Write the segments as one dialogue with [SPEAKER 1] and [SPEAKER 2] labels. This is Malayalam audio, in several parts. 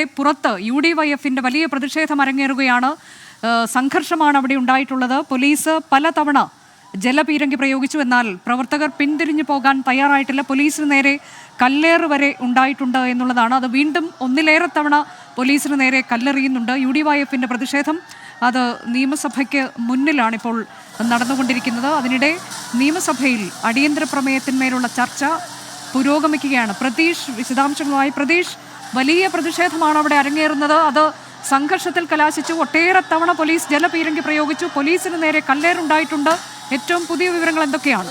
[SPEAKER 1] ഇവിടെ പുറത്ത് യു ഡി വൈ എഫിന്റെ വലിയ പ്രതിഷേധം അരങ്ങേറുകയാണ്. സംഘർഷമാണ് അവിടെ ഉണ്ടായിട്ടുള്ളത്. പോലീസ് പലതവണ ജലപീരങ്കി പ്രയോഗിച്ചു. എന്നാൽ പ്രവർത്തകർ പിന്തിരിഞ്ഞു പോകാൻ തയ്യാറായിട്ടില്ല. പോലീസിന് നേരെ കല്ലേറ് വരെ ഉണ്ടായിട്ടുണ്ട് എന്നുള്ളതാണ്. അത് വീണ്ടും ഒന്നിലേറെ തവണ പോലീസിന് നേരെ കല്ലെറിയുന്നുണ്ട്. യു ഡി വൈ എഫിന്റെ പ്രതിഷേധം അത് നിയമസഭയ്ക്ക് മുന്നിലാണിപ്പോൾ നടന്നുകൊണ്ടിരിക്കുന്നത്. അതിനിടെ നിയമസഭയിൽ അടിയന്തര പ്രമേയത്തിന്മേലുള്ള ചർച്ച പുരോഗമിക്കുകയാണ്. പ്രതീഷ് വിശദാംശങ്ങളുമായി പ്രതീഷ് വലിയ പ്രതിഷേധമാണ് അവിടെ അരങ്ങേറുന്നത്. അത് സംഘർഷത്തിൽ കലാശിച്ചു. ഒട്ടേറെ തവണ പോലീസ് ജലപീരങ്കി പ്രയോഗിച്ചു. പോലീസിന് നേരെ കല്ലേറുണ്ടായിട്ടുണ്ട്. ഏറ്റവും പുതിയ വിവരങ്ങൾ എന്തൊക്കെയാണ്?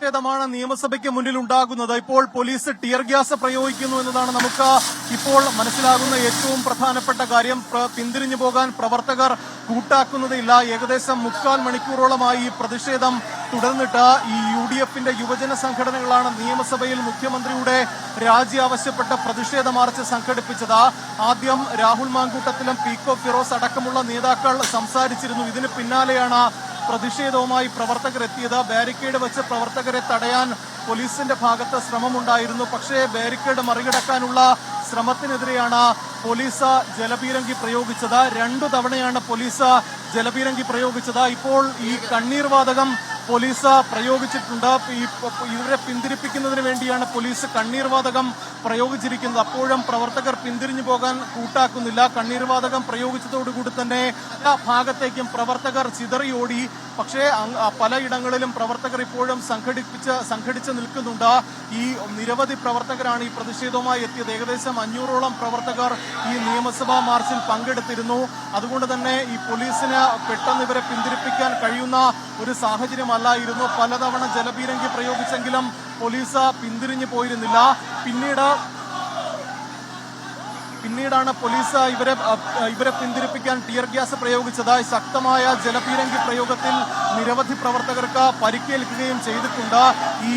[SPEAKER 2] പ്രതിഷേധമാണ് നിയമസഭയ്ക്ക് മുന്നിൽ ഉണ്ടാകുന്നത് ഇപ്പോൾ പോലീസ് ടിയർ ഗ്യാസ് പ്രയോഗിക്കുന്നു എന്നതാണ് നമുക്ക് ഇപ്പോൾ മനസ്സിലാകുന്ന ഏറ്റവും പ്രധാനപ്പെട്ട കാര്യം. പിന്തിരിഞ്ഞു പോകാൻ പ്രവർത്തകർ കൂട്ടാക്കുന്നതില്ല. ഏകദേശം മുക്കാൽ മണിക്കൂറോളമായി ഈ പ്രതിഷേധം തുടർന്നിട്ട് ഈ യു ഡി എഫിന്റെ യുവജന സംഘടനകളാണ് നിയമസഭയിൽ മുഖ്യമന്ത്രിയുടെ രാജി ആവശ്യപ്പെട്ട പ്രതിഷേധ മാർച്ച് സംഘടിപ്പിച്ചത്. ആദ്യം രാഹുൽ മാങ്കൂട്ടത്തിലും പീക്കോ ഫിറോസ് അടക്കമുള്ള നേതാക്കൾ സംസാരിച്ചിരുന്നു. ഇതിന് പിന്നാലെയാണ് പ്രതിഷേധവുമായി പ്രവർത്തകർ എത്തിയത് ബാരിക്കേഡ് വെച്ച് പ്രവർത്തകരെ തടയാൻ പോലീസിന്റെ ഭാഗത്ത് ശ്രമമുണ്ടായിരുന്നു. പക്ഷേ ബാരിക്കേഡ് മറികടക്കാനുള്ള ശ്രമത്തിനെതിരെയാണ് പോലീസ് ജലപീരങ്കി പ്രയോഗിച്ചത്. രണ്ടു തവണയാണ് പോലീസ് ജലപീരങ്കി പ്രയോഗിച്ചത്. ഇപ്പോൾ ഈ കണ്ണീർ വാതകം പോലീസ് പ്രയോഗിച്ചിട്ടുണ്ട്. ഈ ഇവരെ പിന്തിരിപ്പിക്കുന്നതിന് വേണ്ടിയാണ് പോലീസ് കണ്ണീർവാതകം പ്രയോഗിച്ചിരിക്കുന്നത്. അപ്പോഴും പ്രവർത്തകർ പിന്തിരിഞ്ഞു പോകാൻ കൂട്ടാക്കുന്നില്ല. കണ്ണീർവാതകം പ്രയോഗിച്ചതോടുകൂടി തന്നെ എല്ലാ ഭാഗത്തേക്കും പ്രവർത്തകർ ചിതറിയോടി. പക്ഷേ പലയിടങ്ങളിലും പ്രവർത്തകർ ഇപ്പോഴും സംഘടിപ്പിച്ച് സംഘടിച്ച് നിൽക്കുന്നുണ്ട്. ഈ നിരവധി പ്രവർത്തകരാണ് ഈ പ്രതിഷേധവുമായി എത്തിയത്. ഏകദേശം അഞ്ഞൂറോളം പ്രവർത്തകർ ഈ നിയമസഭാ മാർച്ചിൽ പങ്കെടുത്തിരുന്നു. അതുകൊണ്ട് തന്നെ ഈ പോലീസിന് പെട്ടെന്ന് ഇവരെ പിന്തിരിപ്പിക്കാൻ കഴിയുന്ന ഒരു സാഹചര്യമല്ലായിരുന്നു. പലതവണ ജലപീരങ്കി പ്രയോഗിച്ചെങ്കിലും പോലീസ് പിന്തിരിഞ്ഞു പോയിരുന്നില്ല. പിന്നീട് പിന്നീടാണ് പോലീസ് ഇവരെ ഇവരെ പിന്തിരിപ്പിക്കാൻ ടിയർ ഗ്യാസ് പ്രയോഗിച്ചത് ശക്തമായ ജലപീരങ്കി പ്രയോഗത്തിൽ നിരവധി പ്രവർത്തകർക്ക് പരിക്കേൽക്കുകയും ചെയ്തിട്ടുണ്ട്. ഈ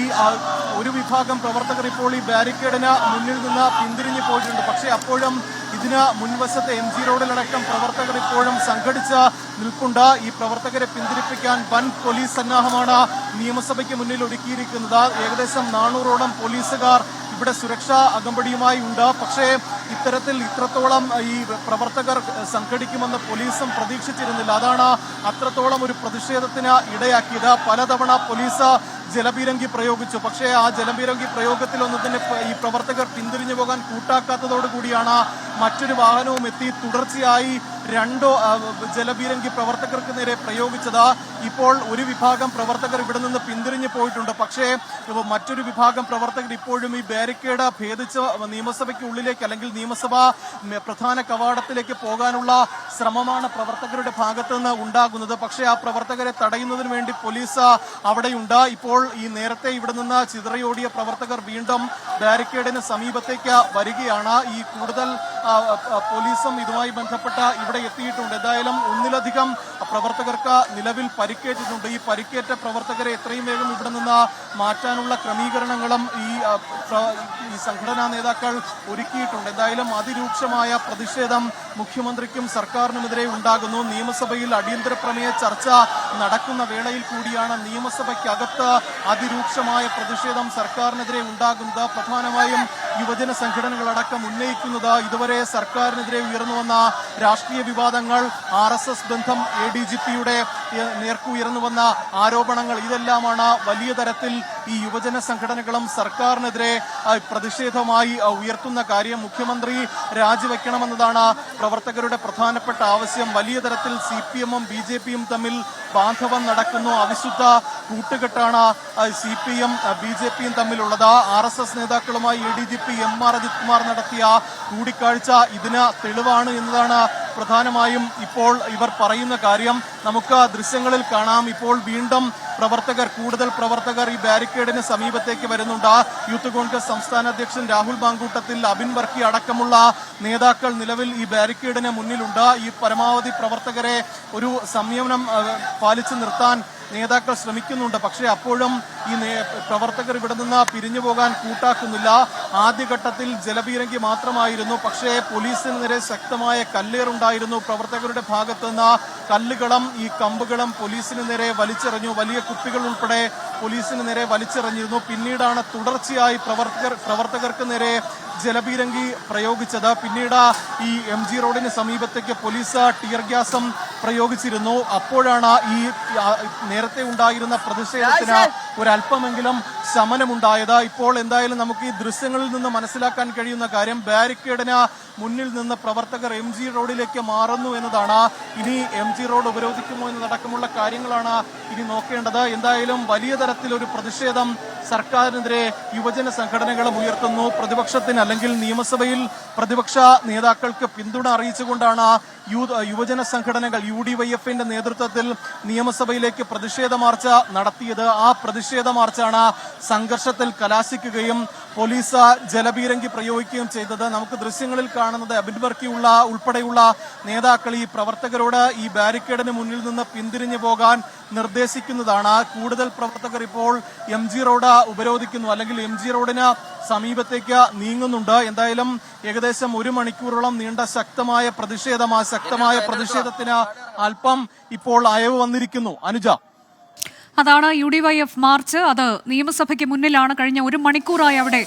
[SPEAKER 2] ഒരു വിഭാഗം പ്രവർത്തകർ ഇപ്പോൾ ഈ ബാരിക്കേഡിന് മുന്നിൽ നിന്ന് പിന്തിരിഞ്ഞു പോയിട്ടുണ്ട്. പക്ഷേ അപ്പോഴും ഇതിന് മുൻവശത്തെ എം ജി റോഡിലടക്കം പ്രവർത്തകർ ഇപ്പോഴും സംഘടിച്ച് നിൽപ്പുണ്ട്. ഈ പ്രവർത്തകരെ പിന്തിരിപ്പിക്കാൻ വൻ പോലീസ് സന്നാഹമാണ് നിയമസഭയ്ക്ക് മുന്നിൽ ഒരുക്കിയിരിക്കുന്നത് ഏകദേശം നാനൂറോളം പോലീസുകാർ ഇവിടെ സുരക്ഷാ അകമ്പടിയുമായി ഉണ്ട്. പക്ഷേ ഇത്തരത്തിൽ ഇത്രത്തോളം ഈ പ്രവർത്തകർ സംഘടിക്കുമെന്ന് പോലീസും പ്രതീക്ഷിച്ചിരുന്നില്ല. അതാണ് അത്രത്തോളം ഒരു പ്രതിഷേധത്തിന് ഇടയാക്കിയത്. പലതവണ പോലീസ് ജലപീരങ്കി പ്രയോഗിച്ചു. പക്ഷേ ആ ജലപീരങ്കി പ്രയോഗത്തിലൊന്നും തന്നെ ഈ പ്രവർത്തകർ പിന്തിരിഞ്ഞു പോകാൻ കൂട്ടാക്കാത്തതോടുകൂടിയാണ് മറ്റൊരു വാഹനവും എത്തി. തുടർച്ചയായി രണ്ടോ ജലപീരങ്കി പ്രവർത്തകർക്ക് നേരെ പ്രയോഗിച്ചത്. ഇപ്പോൾ ഒരു വിഭാഗം പ്രവർത്തകർ ഇവിടെ നിന്ന് പിന്തിരിഞ്ഞു പോയിട്ടുണ്ട്. പക്ഷേ മറ്റൊരു വിഭാഗം പ്രവർത്തകർ ഇപ്പോഴും ഈ ബാരിക്കേഡ് ഭേദിച്ച് നിയമസഭയ്ക്ക് ഉള്ളിലേക്ക് അല്ലെങ്കിൽ നിയമസഭ പ്രധാന കവാടത്തിലേക്ക് പോകാനുള്ള ശ്രമമാണ് പ്രവർത്തകരുടെ ഭാഗത്ത് നിന്ന് ഉണ്ടാകുന്നത്. പക്ഷേ ആ പ്രവർത്തകരെ തടയുന്നതിന് വേണ്ടി പോലീസ് അവിടെയുണ്ട്. ഇപ്പോൾ ഈ നേരത്തെ ഇവിടെ നിന്ന് ചിതറയോടിയ പ്രവർത്തകർ വീണ്ടും ബാരിക്കേഡിന് സമീപത്തേക്ക് വരികയാണ്. ഈ കൂടുതൽ പോലീസും ഇതുമായി ബന്ധപ്പെട്ട ഇവിടെ എത്തിയിട്ടുണ്ട്. എന്തായാലും ഒന്നിലധികം പ്രവർത്തകർക്ക് നിലവിൽ പരിക്കേറ്റിട്ടുണ്ട്. ഈ പരിക്കേറ്റ പ്രവർത്തകരെ എത്രയും വേഗം ഇവിടെ നിന്ന് മാറ്റാനുള്ള ക്രമീകരണങ്ങളും ഈ ഈ സംഘടനാ നേതാക്കൾ ഒരുക്കിയിട്ടുണ്ട്. എന്തായാലും അതിരൂക്ഷമായ പ്രതിഷേധം മുഖ്യമന്ത്രിക്കും സർക്കാരിനുമെതിരെ ഉണ്ടാകുന്നു. നിയമസഭയിൽ അടിയന്തര പ്രമേയ ചർച്ച നടക്കുന്ന വേളയിൽ കൂടിയാണ് നിയമസഭയ്ക്കകത്ത് അതിരൂക്ഷമായ പ്രതിഷേധം സർക്കാരിനെതിരെ ഉണ്ടാകുന്നത്. പ്രധാനമായും യുവജന സംഘടനകളടക്കം ഉന്നയിക്കുന്നത് ഇതുവരെ സർക്കാരിനെതിരെ ഉയർന്നു വന്ന രാഷ്ട്രീയ വിവാദങ്ങൾ. ആർ ബന്ധം എ ഉയർന്നു വന്ന ആരോപണങ്ങൾ ഇതെല്ലാമാണ് വലിയ തരത്തിൽ ഈ യുവജന സംഘടനകളും സർക്കാരിനെതിരെ പ്രതിഷേധമായി ഉയർത്തുന്ന കാര്യം മുഖ്യമന്ത്രി രാജിവെക്കണമെന്നതാണ് പ്രവർത്തകരുടെ പ്രധാനപ്പെട്ട ആവശ്യം. വലിയ തരത്തിൽ സി പി എമ്മും ബി ജെ പിയും തമ്മിൽ ബാന്ധവം നടക്കുന്നു. അവിശുദ്ധ കൂട്ടുകെട്ടാണ് C P M B J പിയും തമ്മിലുള്ളത്. ആർ എസ് എസ് നേതാക്കളുമായി A D G P M R Ajith Kumar നടത്തിയ കൂടിക്കാഴ്ച ഇതിന് തെളിവാണ് എന്നതാണ് പ്രധാനമായും ഇപ്പോൾ ഇവർ പറയുന്ന കാര്യം നമുക്ക് ആ ദൃശ്യങ്ങളിൽ കാണാം. ഇപ്പോൾ വീണ്ടും പ്രവർത്തകർ കൂടുതൽ പ്രവർത്തകർ ഈ ബാരിക്കേഡിന് സമീപത്തേക്ക് വരുന്നുണ്ട്. യൂത്ത് കോൺഗ്രസ് സംസ്ഥാന അധ്യക്ഷൻ രാഹുൽ ബാങ്കൂട്ടത്തിൽ അബിൻ വർക്കി അടക്കമുള്ള നേതാക്കൾ നിലവിൽ ഈ ബാരിക്കേഡിന് മുന്നിലുണ്ട്. ഈ പരമാവധി പ്രവർത്തകരെ ഒരു സംയമനം പാലിച്ചു നിർത്താൻ നേതാക്കൾ ശ്രമിക്കുന്നുണ്ട്. പക്ഷേ അപ്പോഴും ഈ പ്രവർത്തകർ ഇവിടെ നിന്ന് പിരിഞ്ഞു പോകാൻ കൂട്ടാക്കുന്നില്ല. ആദ്യഘട്ടത്തിൽ ജലപീരങ്കി മാത്രമായിരുന്നു. പക്ഷേ പോലീസിന് നേരെ ശക്തമായ കല്ലേറുണ്ടായിരുന്നു. പ്രവർത്തകരുടെ ഭാഗത്തു നിന്ന് കല്ലുകളും ഈ കമ്പുകളും പോലീസിന് നേരെ വലിച്ചെറിഞ്ഞു. വലിയ കുപ്പികൾ ഉൾപ്പെടെ പോലീസിന് നേരെ വലിച്ചെറിഞ്ഞിരുന്നു. പിന്നീടാണ് തുടർച്ചയായി പ്രവർത്തകർ പ്രവർത്തകർക്ക് നേരെ ജലപീരങ്കി പ്രയോഗിച്ചത്. പിന്നീട് ഈ എം ജി റോഡിന് സമീപത്തേക്ക് പോലീസ് ടിയർ ഗ്യാസും പ്രയോഗിച്ചിരുന്നു. അപ്പോഴാണ് ഈ നേരത്തെ ഉണ്ടായിരുന്ന പ്രതിഷേധത്തിന് ഒരല്പമെങ്കിലും ശമനമുണ്ടായത്. ഇപ്പോൾ എന്തായാലും നമുക്ക് ഈ ദൃശ്യങ്ങളിൽ നിന്ന് മനസ്സിലാക്കാൻ കഴിയുന്ന കാര്യം ബാരിക്കേഡിന് മുന്നിൽ നിന്ന് പ്രവർത്തകർ എം ജി റോഡിലേക്ക് മാറുന്നു എന്നതാണ്. ഇനി എം ജി റോഡ് ഉപരോധിക്കുമോ എന്നതടക്കമുള്ള കാര്യങ്ങളാണ് ഇനി നോക്കേണ്ടത്. എന്തായാലും വലിയ തരത്തിലൊരു പ്രതിഷേധം സർക്കാരിനെതിരെ യുവജന സംഘടനകളും ഉയർത്തുന്നു. പ്രതിപക്ഷത്തിന് അല്ലെങ്കിൽ നിയമസഭയിൽ പ്രതിപക്ഷ നേതാക്കൾക്ക് പിന്തുണ അറിയിച്ചുകൊണ്ടാണ് യുവജന സംഘടനകൾ യു ഡി വൈ എഫിന്റെ നേതൃത്വത്തിൽ നിയമസഭയിലേക്ക് പ്രതിഷേധ മാർച്ച നടത്തിയത്. ആ പ്രതിഷേധ മാർച്ചാണ് സംഘർഷത്തിൽ കലാശിക്കുകയും പോലീസ് ജലപീരങ്കി പ്രയോഗിക്കുകയും ചെയ്തത്. നമുക്ക് ദൃശ്യങ്ങളിൽ കാണുന്നത് അബിൻ വർക്കിയുള്ള ഉൾപ്പെടെയുള്ള നേതാക്കൾ ഈ പ്രവർത്തകരോട് ഈ ബാരിക്കേഡിന് മുന്നിൽ നിന്ന് പിന്തിരിഞ്ഞു പോകാൻ നിർദ്ദേശിക്കുന്നതാണ്. കൂടുതൽ പ്രവർത്തകർ ഇപ്പോൾ എം ജി റോഡ് ഉപരോധിക്കുന്നു. അല്ലെങ്കിൽ എം ജി റോഡിന് സമീപത്തേക്ക് നീങ്ങുന്നുണ്ട്. എന്തായാലും ഏകദേശം ഒരു മണിക്കൂറോളം നീണ്ട ശക്തമായ പ്രതിഷേധം ആ ശക്തമായ പ്രതിഷേധത്തിന് അല്പം ഇപ്പോൾ അയവ് വന്നിരിക്കുന്നു. അനുജ.
[SPEAKER 1] അതാണ് U D Y F march. അത് നിയമസഭയ്ക്ക് മുന്നിലാണ് കഴിഞ്ഞ ഒരു മണിക്കൂറായി അവിടെ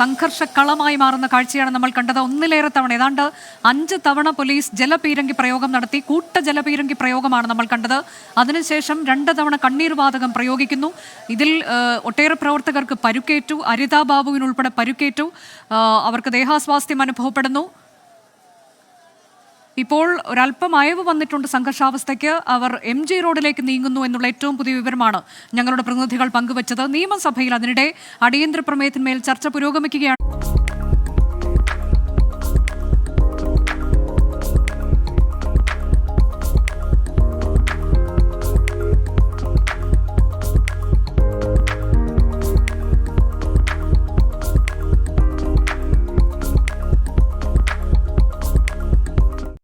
[SPEAKER 1] സംഘർഷക്കളമായി മാറുന്ന കാഴ്ചയാണ് നമ്മൾ കണ്ടത് ഒന്നിലേറെ തവണ. ഏതാണ്ട് അഞ്ച് തവണ പോലീസ് ജലപീരങ്കി പ്രയോഗം നടത്തി. കൂട്ട ജലപീരങ്കി പ്രയോഗമാണ് നമ്മൾ കണ്ടത്. അതിനുശേഷം രണ്ട് തവണ കണ്ണീർ വാതകം പ്രയോഗിക്കുന്നു. ഇതിൽ ഒട്ടേറെ പ്രവർത്തകർക്ക് പരുക്കേറ്റു. അരിതാ ബാബുവിനുൾപ്പെടെ പരുക്കേറ്റു. അവർക്ക് ദേഹാസ്വാസ്ഥ്യം അനുഭവപ്പെടുന്നു. ഇപ്പോൾ ഒരല്പം അയവ് വന്നിട്ടുണ്ട് സംഘർഷാവസ്ഥയ്ക്ക്. അവർ എം ജി റോഡിലേക്ക് നീങ്ങുന്നു എന്നുള്ള ഏറ്റവും പുതിയ വിവരമാണ് ഞങ്ങളുടെ പ്രതിനിധികൾ പങ്കുവച്ചത്. നിയമസഭയിൽ അതിനിടെ അടിയന്തര പ്രമേയത്തിന്മേൽ ചർച്ച പുരോഗമിക്കുകയാണ്